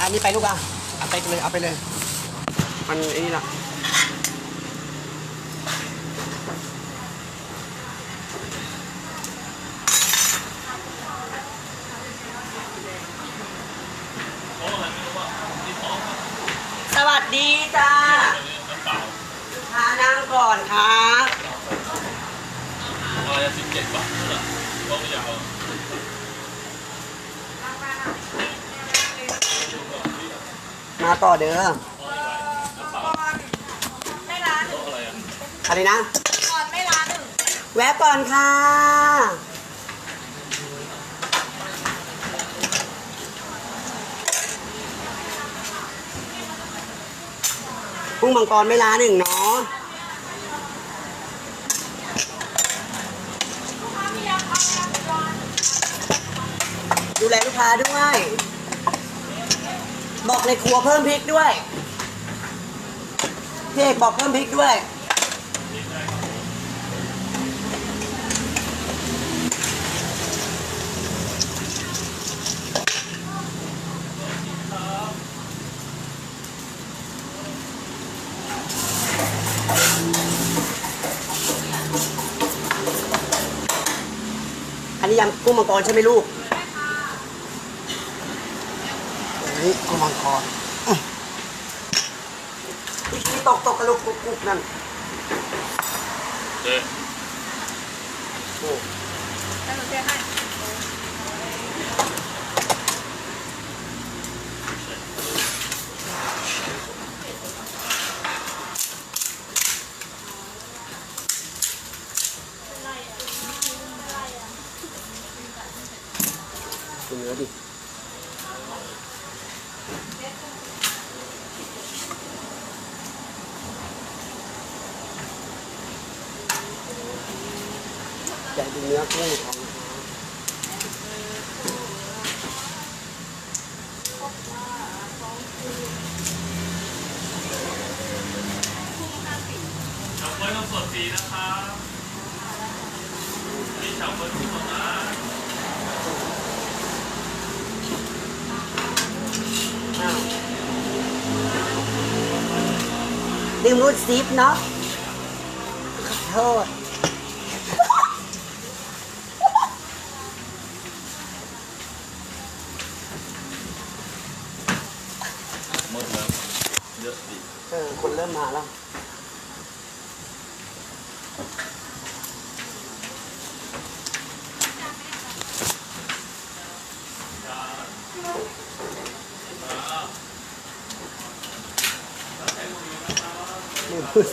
อันนี้ไปลูกอะเอาไปเลยเอาไปเลย มันไอ้นี่ละ สวัสดีจ้าลูกค้านั่งก่อนครับ อะไรสิบเจ็ดบาทเหรอก็ไม่อยากเอา มา ต่อเด้อไม่ร้านหนึ่งอะไรนะ ก่อนไม่ร้านหนึ่งแวะก่อนค่ะ กุ้งมังกรไม่ล้าหนึ่งเนาะ ดูแลลูกค้าด้วย บอกในครัวเพิ่มพริกด้วยพี่เอกบอกเพิ่มพริกด้วย อันนี้ยำกุ้งมังกรใช่ไหมลูกอันนี้กุ้งมังกรอื้อพี่ตกตกกระลุกกุกกุก นั่นเจ๊ โอ้ แล้วหนูเจ๊ให้ ดูเนื้อดิแกะดูเนื้อกุ้งของนะครับ เฉาก๊วยนมสดฟรีนะครับนี่เฉาก๊วยนมสดนะ อ้าวลืมรูดซิปเนาะขอโทษ หมดแล้วเยอะดิ เออ คนเริ่ มาแล้วลืมรูด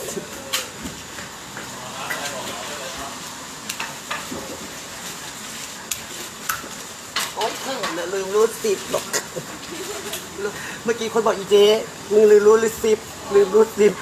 โอ๊ยเขินนะลืมรูดซิปบอก เมื่อกี้คนบอกอีเจ๊มึงลืมรูดซิปลืมรูดซิป ลืมรูดซิป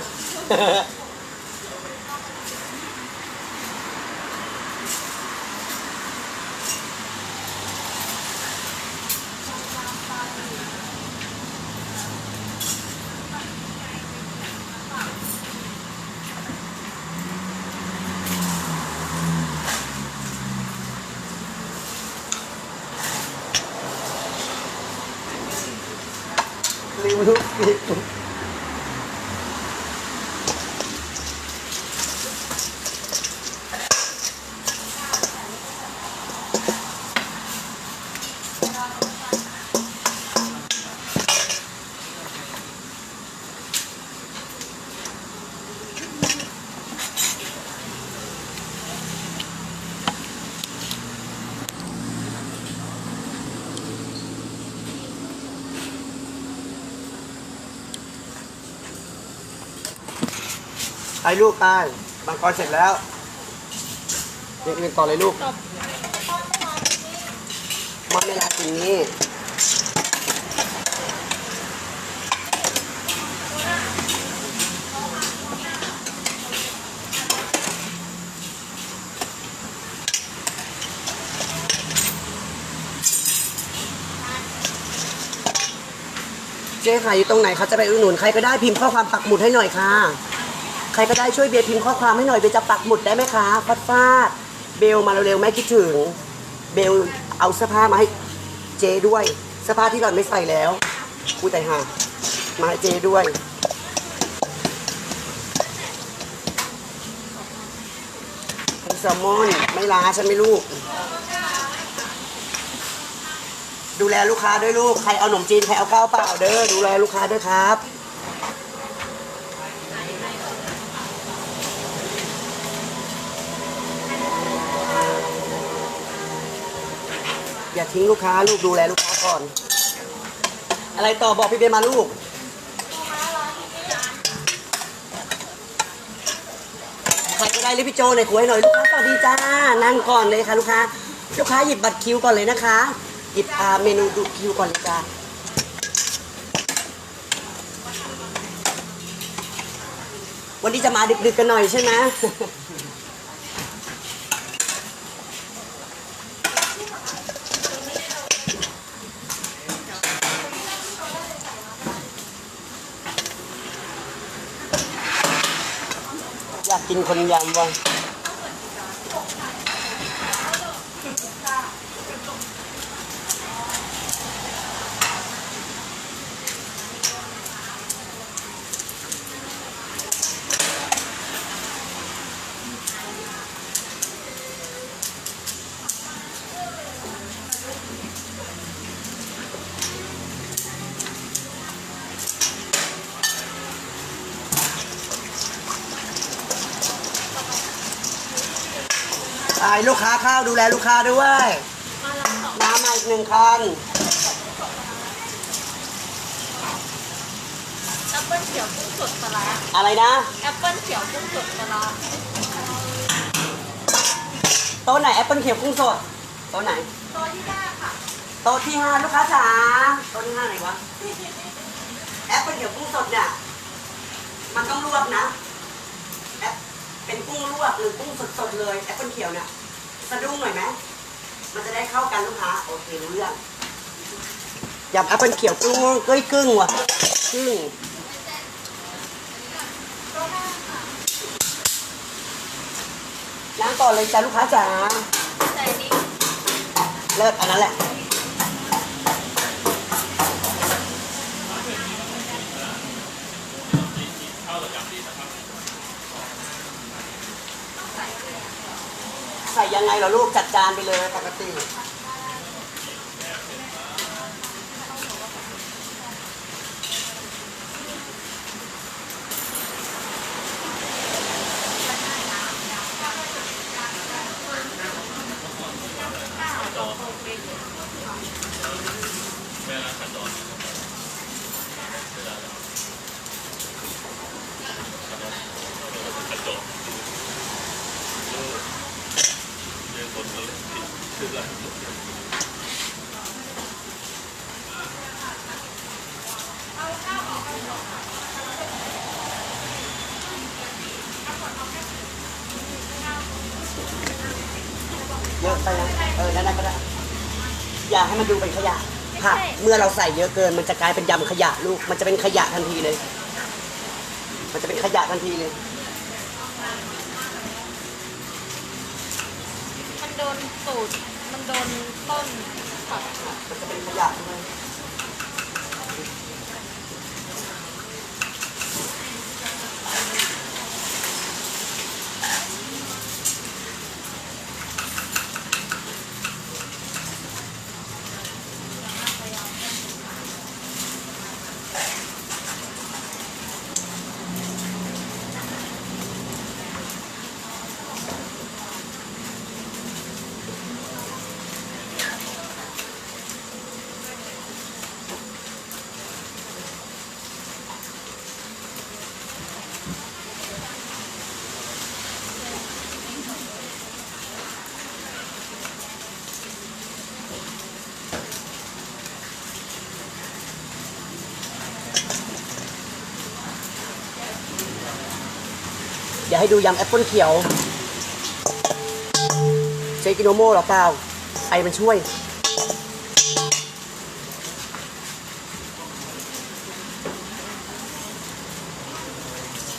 ลูกไปบางกรเสร็จแล้วเด็กอื่นต่อเลยลูกมอนเวลากินนี้เจ๊ขายอยู่ตรงไหนเขาจะไปอุดหนุนใครก็ได้พิมพ์ข้อความปักหมุดให้หน่อยค่ะ ใครก็ได้ช่วยเบียร์พิมพ์ข้อความให้หน่อยเบียร์จะปักหมุดได้ไหมคะฟาดฟาดเบลมาเร็วๆแม่คิดถึง เบลเอาเสื้อผ้ามาให้เจด้วยเสื้อผ้าที่หล่อนไม่ใส่แล้วกูแต่ห่ามาให้เจด้วยแซลมอนไม่ล้าฉันไม่ลูก ดูแลลูกค้าด้วยลูก ใครเอาขนมจีน ใครเอาข้าวเปล่าเด้อ ดูแลลูกค้าด้วยครับ อย่าทิ้งลูกค้าลูกดูแลลูกค้าก่อน อะไรต่อบอกพี่เบนมาลูกใครก็ได้เรียพี่โจในอยคุยหน่อยลูกค้าสวัสดีจ้านั่งก่อนเลยค่ะลูกค้า ลูกค้าหยิบบัตรคิวก่อนเลยนะคะ หยิบอ่าเมนูดูคิวก่อนเลยจ้าวันนี้จะมาดึกๆกันหน่อยใช่ไหม กินคนยำว่ะ ลูกค้าเข้าวดูแลลูกค้าด้วยน้ำมาอีกหนึ่งคันแอปเปิ้ลเขียวกุ้งสดปลาร้าอะไรนะแอปเปิ้ลเขียวกุ้งสดปลาร้าโต๊ะไหนแอปเปิลเขียวกุ้งสดโต๊ะไหนตัวที่ห้าค่ะโต๊ะที่ห้าลูกค้าจ๋าโต๊ะที่ห้าไหนวะแอปเปิลเขียวกุ้งสดเนี่ยมันต้องลวกนะแอปเป็นกุ้งลวกหรือกุ้งสดๆเลยแอปเปิลเขียวเนี่ย สะดุ้งหน่อยไหมมันจะได้เข้ากันลูกค้าโอเครู้เรื่องยำแอปเปิลเขียวกุ้งเก้ยกึ้งว่ะกึ้งล้างก่อนเลยจ้าลูกค้าจ๋าใส่นี้เลิกอันนั้นแหละ ใส่ยัง ไงเหรอลูกจัดจานไปเลยปกติ แม่ร้านขัดดอนขัดดอนเรียนคนเลยคืออะไร เยอะไปนะเออนั่นนะก็ได้ อย่าให้มันดูเป็นขยะผักเมื่อเราใส่เยอะเกิน มันจะกลายเป็นยำขยะลูก มันจะเป็นขยะทันทีเลย มันจะเป็นขยะทันทีเลย มันโดนสูตร มันโดนต้นผัดมันจะเป็นขยะด้วยเดี๋ ให้ดูยำแอปเปิลเขียวเชกิโนโม่หรอเปล่าไอมันช่วย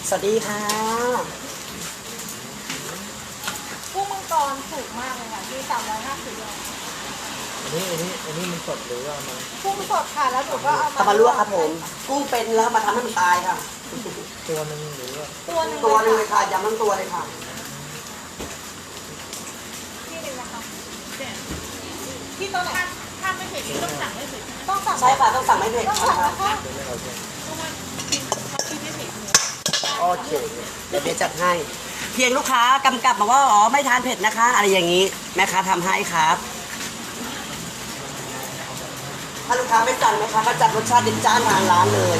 สวัสดีค่ะกุ้งมังกรถูกมากเลยค่ะที่สามร้อยห้าสิบอันนี้อันนี้อันนี้มันสดหรือว่ามันกุ้งสดค่ะแล้วหนูก็เอาเอามาลวกครับผม กุ้งเป็นแล้วมาทำให้มันตายค่ะ ตัวหนึงหรือว่า ตัวหนึงตัวหนึงเลเลยยค่ะยำทั้งตัวเลยค่ะที่หนึ่งนะคะที่โต๊ะไหนถ้าไม่เผ็ดต้องสั่งไม่เผ็ดต้องสั่งใช่ค่ะต้องสั่งไม่เผ็ดต้องนะสั่งคะนะคะเดี๋ยวไม่เอาใช่เพราะว่ากินเขากินไม่เผ็ดหนูโอเคเดี๋ยวเบียร์จัดให้ เพียงลูกค้ากำกับมาว่าอ๋อไม่ทานเผ็ดนะคะ อะไรอย่างนี้แม่ค้าทำให้ครับ ถ้าลูกค้าไม่สั่งแม่ค้าก็จัดรสชาติเด็ดจ้านทางร้านเลย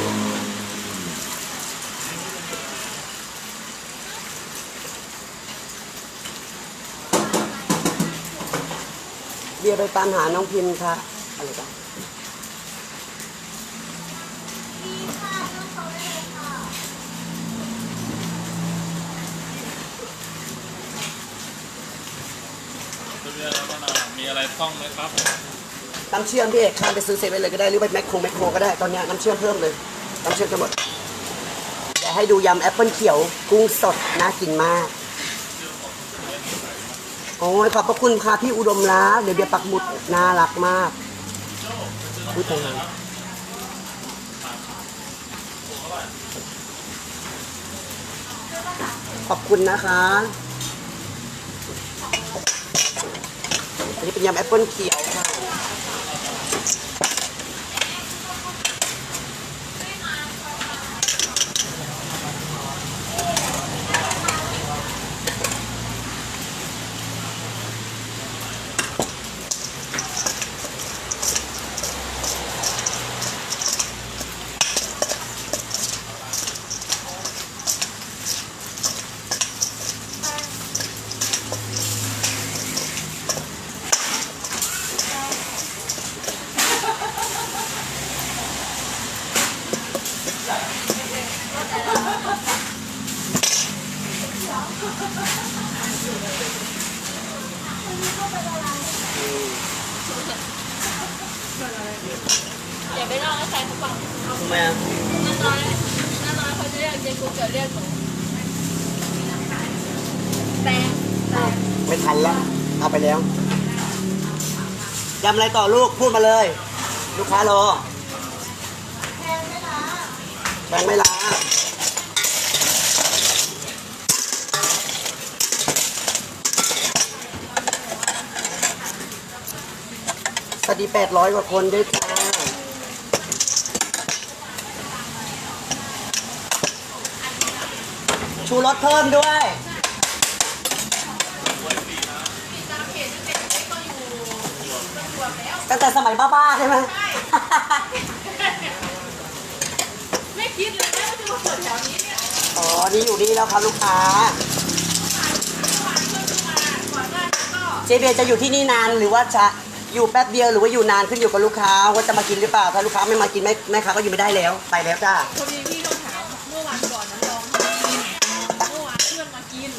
เบียร์ไปตามหาน้องพิมพ์ค่ะอะไรกันเรียนแล้วก็นามีอะไรต้องไหมครับน้ำเชื่อมพี่เอกข้ามไปซื้อเซเว่นเลยก็ได้หรือไปแมคโครแมคโครก็ได้ตอนเนี้ยน้ำเชื่อมเพิ่มเลยน้ำเชื่อมจะหมดเดี๋ยวให้ดูยำแอปเปิลเขียวกุ้งสดน่ากินมาก โอ้ยขอบพระคุณค่ะพี่อุดมรักเดี๋ยวเบียร์ปักหมุดน่ารักมากพูดตรงนั้นขอบคุณนะคะอันนี้เป็นยำแอปเปิลเขียวค่ะ อย่าไปเล่าให้ใครเขาฟัง ทำไมอะ น้าน้อยน้าน้อยเขาจะเรียกเจกูเกิดเรียกหนูแตงแตง ไม่ทันแล้ว เอาไปแล้วยำอะไรต่อลูกพูดมาเลย ลูกค้ารอแพงไม่ล้าสวัสดี800กว่าคนด้วยค่ะชูรสเพิ่มด้วย ตั้ง แต่สมัยบ้าๆใช่ไหมไม่คิดเลยนะว่าจะมาเปิดแถวนี้เนี่ยอ๋อ นี่อยู่นี่แล้วครับลูกค้าก่อนหน้านี้ก็เจเบียร์จะอยู่ที่นี่นานหรือว่าจะอยู่แป๊บเดียวหรือว่าอยู่นานขึ้นอยู่กับลูกค้าว่าจะมากินหรือเปล่า ถ้าลูกค้าไม่มากินแม่แม่ค้าก็อยู่ไม่ได้แล้ว ไปแล้วจ้าพอดีพี่เขาถามเมื่อวานก่อนนั้นลองกินเมื่อวานเพื่อนมากิน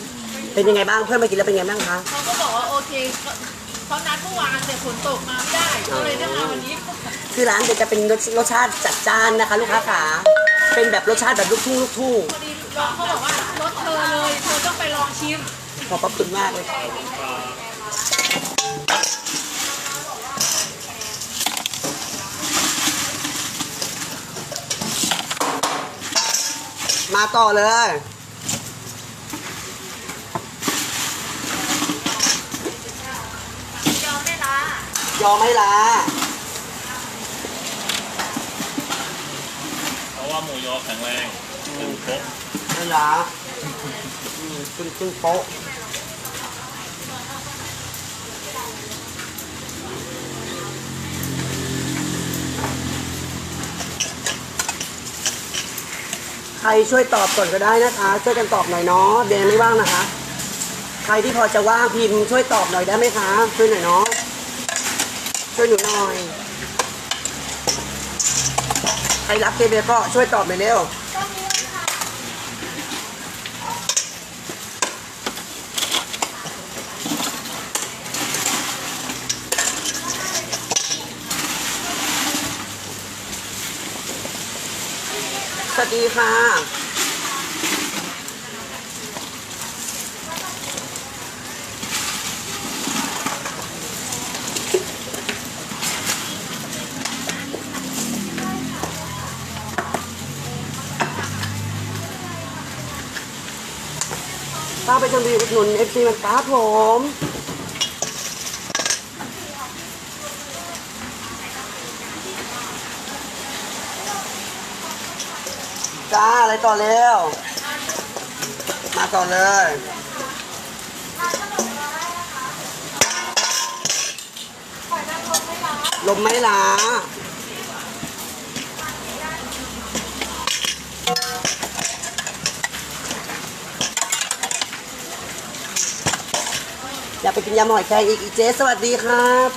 เป็นยังไงบ้างเพื่อนมากินแล้วเป็นยังไงบ้างคะเขาก็บอกว่าโอเคก็ เขานัดเมื่อวานแต่ฝนตกมาไม่ได้ก็เลยได้มาวันนี้คือร้านเดี๋ยวจะเป็นรสรสชาติจัดจ้านนะคะ ลูกค้าขาเป็นแบบรสชาติแบบลูกทุ่งลูกทุ่งพอดีลองเขาบอกว่ารถเธอเลยเธอต้องไปลองชิมขอบพระคุณมากเลยมาต่อเลยยอมไม่ละ ยอมไม่ลาเพราะว่าหมูยอแข็งแรงถึงครบไม่ลาอืมขึ้นขึ้นโป๊ะใครช่วยตอบก่อนก็ได้นะคะ ช่วยกันตอบหน่อยเนาะเดนไม่ว่างนะคะ ใครที่พอจะว่างพิมพ์ช่วยตอบหน่อยได้ไหมคะ ช่วยหน่อยเนาะ ช่วยหนูหน่อย ใครรักเจเบก็ช่วยตอบหน่อยเร็วสวัสดีค่ะาไปชมรีอุด หนุนเอฟซีมันครับผมจ้าอะไรต่อเร็ว มาต่อเลยลมไม่ล้า กไปกินยำหอยแครงอีกอีเจ๊สวัสดีครับ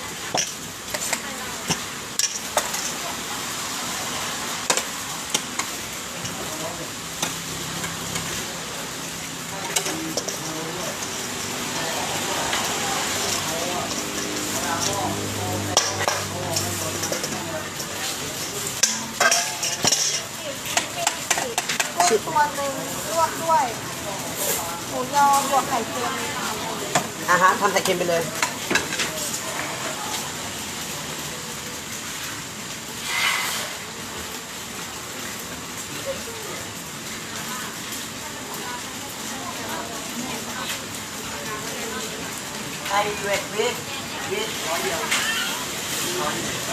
ตัวหนึ่งลวกด้วยหมูยอบวกไข่เค็ม อาหารทำใส่เค็มไปเลยไอเวทเวิทวิทร้อยเดียว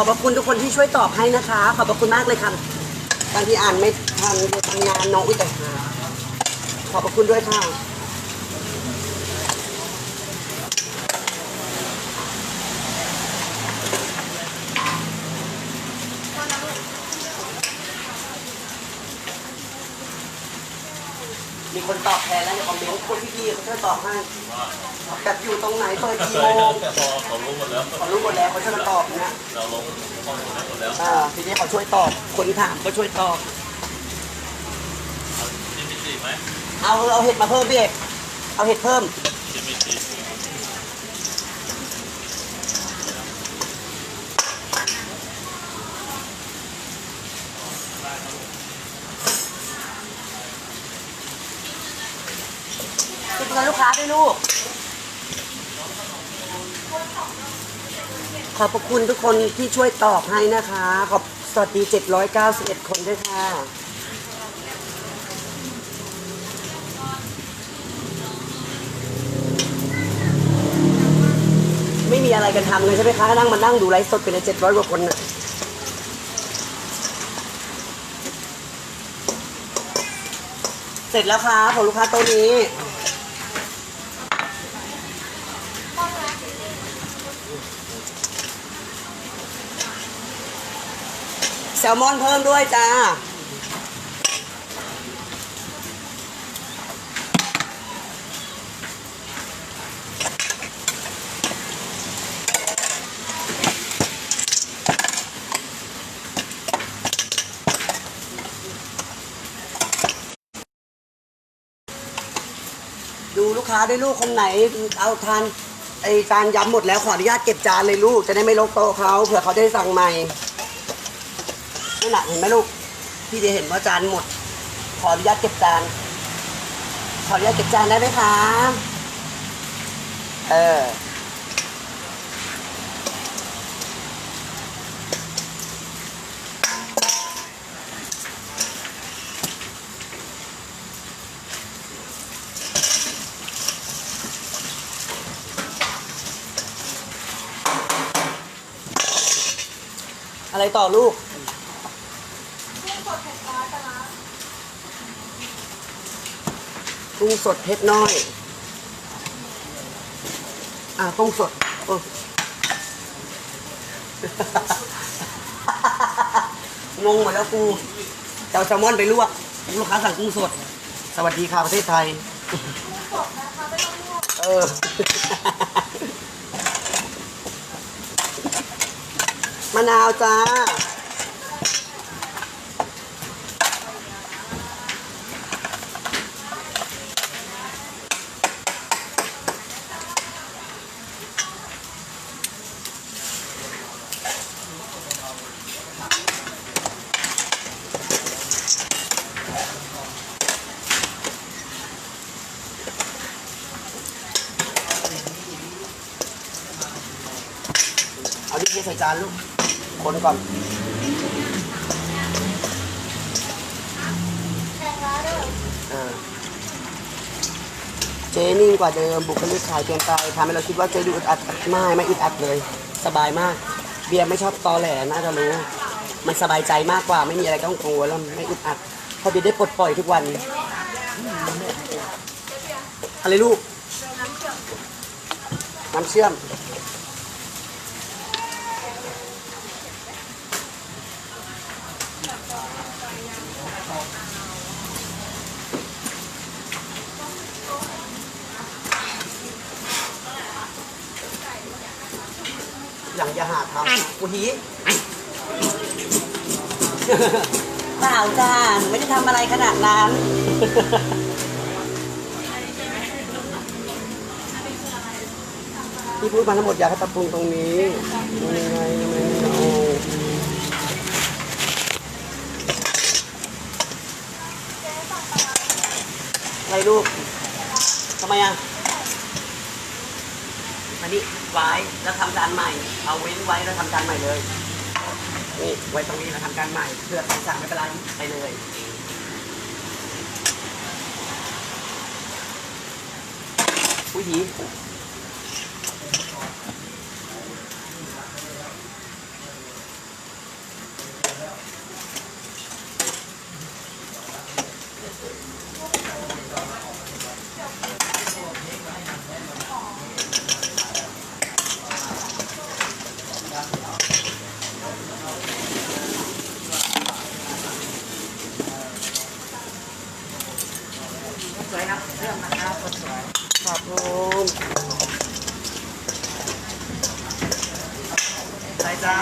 ขอบพระคุณทุกคนที่ช่วยตอบให้นะคะ ขอบพระคุณมากเลยค่ะบางทีอ่านไม่ทันทำงานน้องอุ้ยแต่หาขอบพระคุณด้วยค่ะ มีคนตอบแทนแล้วในคอมเมนต์คนพี่ๆเขาช่วยตอบให้แบบอยู่ตรงไหนเปิดกี่โมงพอเขารู้หมดแล้วเขารู้หมดแล้วเขาช่วยมาตอบนะเราลงข้อมูลให้หมดแล้วอ่าทีนี้เขาช่วยตอบคนถามก็ช่วยตอบเอาเอาเห็ดมาเพิ่มพี่เอกเอาเห็ดเพิ่ม จิมมิจิ คิดเงินลูกค้าด้วยลูก ขอบพระคุณทุกคนที่ช่วยตอบให้นะคะ ขอบสวัสดี 791 คนด้วยค่ะ ไม่มีอะไรกันทำเลยใช่ไหมคะ นั่งมานั่งดูไลฟ์สดเป็นเจ็ดร้อยกว่าคนน่ะเสร็จแล้วครับของลูกค้าโต๊ะนี้ ลมอนเพิ่มด้วยจ้า ดูลูกค้าด้วยลูกคนไหนเอาทานไอจานยำหมดแล้วขออนุญาตเก็บจานเลยลูกจะได้ไม่ลกโต๊ะเขาเผื่อเขาได้สั่งใหม่ นั่นแหละเห็นไหมลูก พี่จะเห็นว่าจานหมด ขออนุญาตเก็บจาน ขออนุญาตเก็บจานได้ไหมคะ เออ อะไรต่อลูก กุ้งสดเผ็ดน้อย อ่ากุ้งสดเอองงหมดแล้วกูจะเอาแซลมอนไปลวกลูกค้าสั่งกุ้งสด สวัสดีค่ะประเทศไทย เออ มะนาวจ้า ม ใส่จานลูก คน ก่อนเจนิ่งกว่าเดิมบุคลิกขายเปลี่ยนไปทำให้เราคิดว่าเจดูอึดอัดไม่ไม่อึดอัดเลย สบายมาก เบียร์ไม่ชอบตอแหลน่าจะรู้ มันสบายใจมากกว่าไม่มีอะไรต้องกัวลแล้วไม่อึดอัดเพอเบียร์ได้ปลดปล่อยทุกวันอะไรลูก น้ำเชื่อม หลังจะหาทำ กูหีเปล่าจ้าหนูไม่ได้ทำอะไรขนาดนั้นที่พูดมาทั้งหมดอยากให้ปรับปรุงตรงนี้มันยังไงทำไมไม่เอาอะไรลูกทำไมอะมานี่ ไว้แล้วทำการใหม่ เอาเว้นไว้แล้วทำการใหม่เลยนี่ไว้ตรงนี้แล้วทำการใหม่เพื่อครสั่งไม่เป็นไรไปเลยอุ้ยญิง สวยครับเรื่องนะครับคนสวยขอบคุณใช่จ้า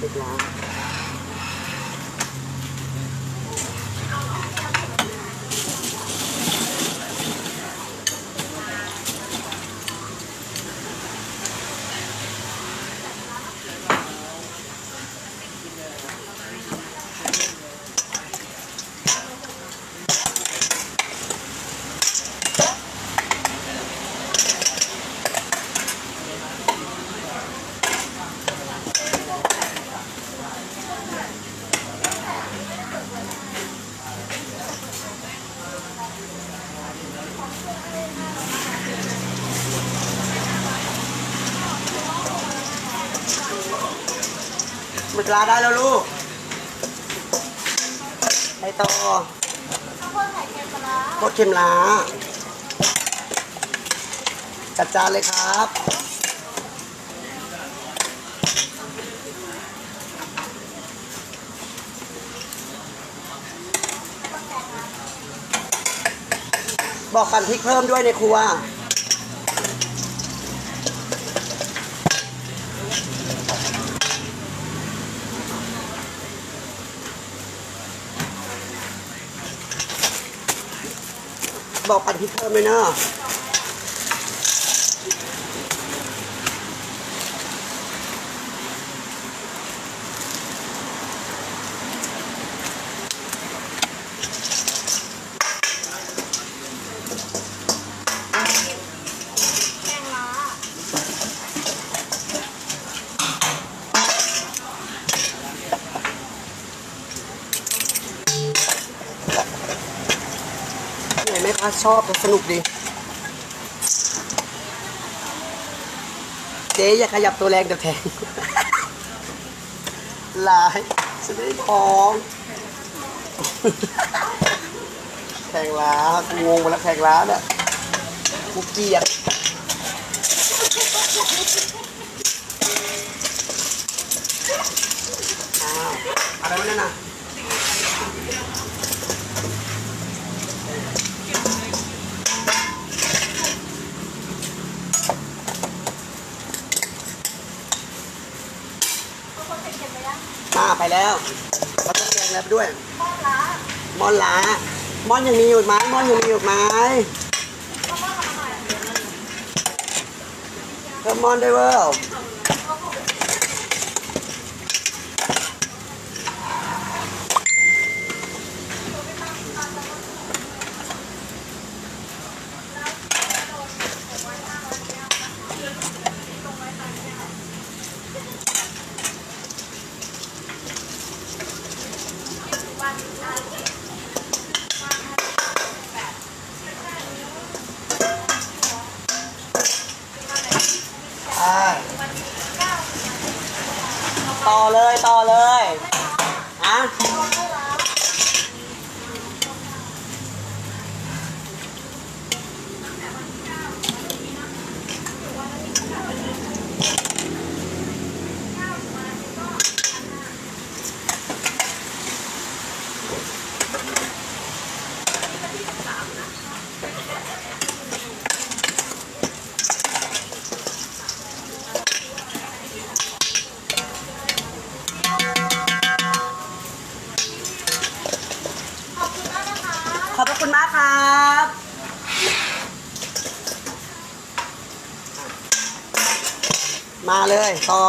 เด็ ลางหมึกลาได้แล้วลูก ไปต่อข้าวโพดไข่เค็มปลาโคตรเค็มล้าจัดจานเลยครับ บอกกันพริกเพิ่มด้วยในครัว บอกปันพริกเพิ่มเลยเนาะเหนื่อยไหมคะ ชอบสนุกดี เจ๊อย่าขยับตัวแรงเดี๋ยวแทงลายฉันไม่ได้ท้องแทงล้างงไปแล้วแทงล้าเนี่ยกูเกียดอ้าวอะไรวะนั่นน่ะ มาไปแล้วเขาต้องแกงแล้วด้วยมอนล้ามอนล้า มอนยังมีอยู่ไหมมอนยังมีอยู่ไหม Come on the world อ่าต่อเลยต่อเลยอะขอบพระคุณมากครับ มาเลยต่อ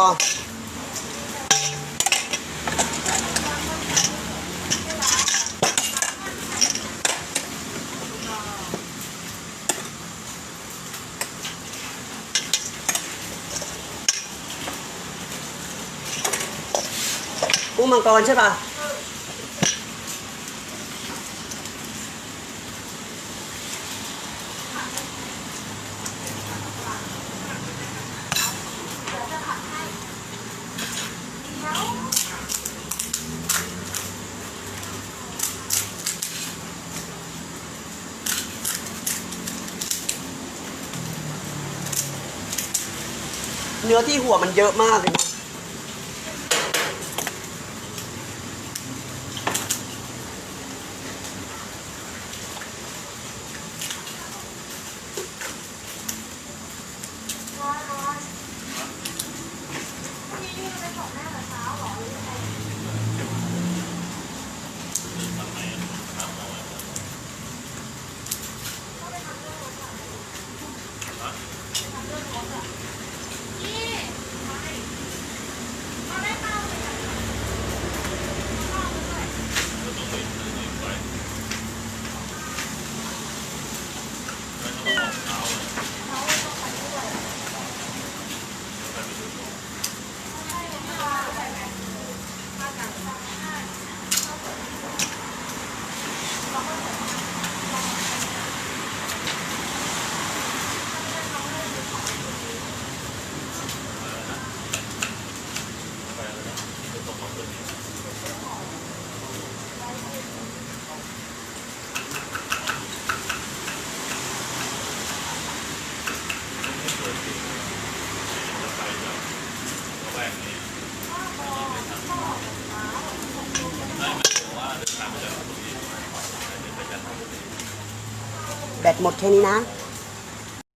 กุ้งมังกรใช่ป่ะ เนื้อที่หัวมันเยอะมากเลย นะแ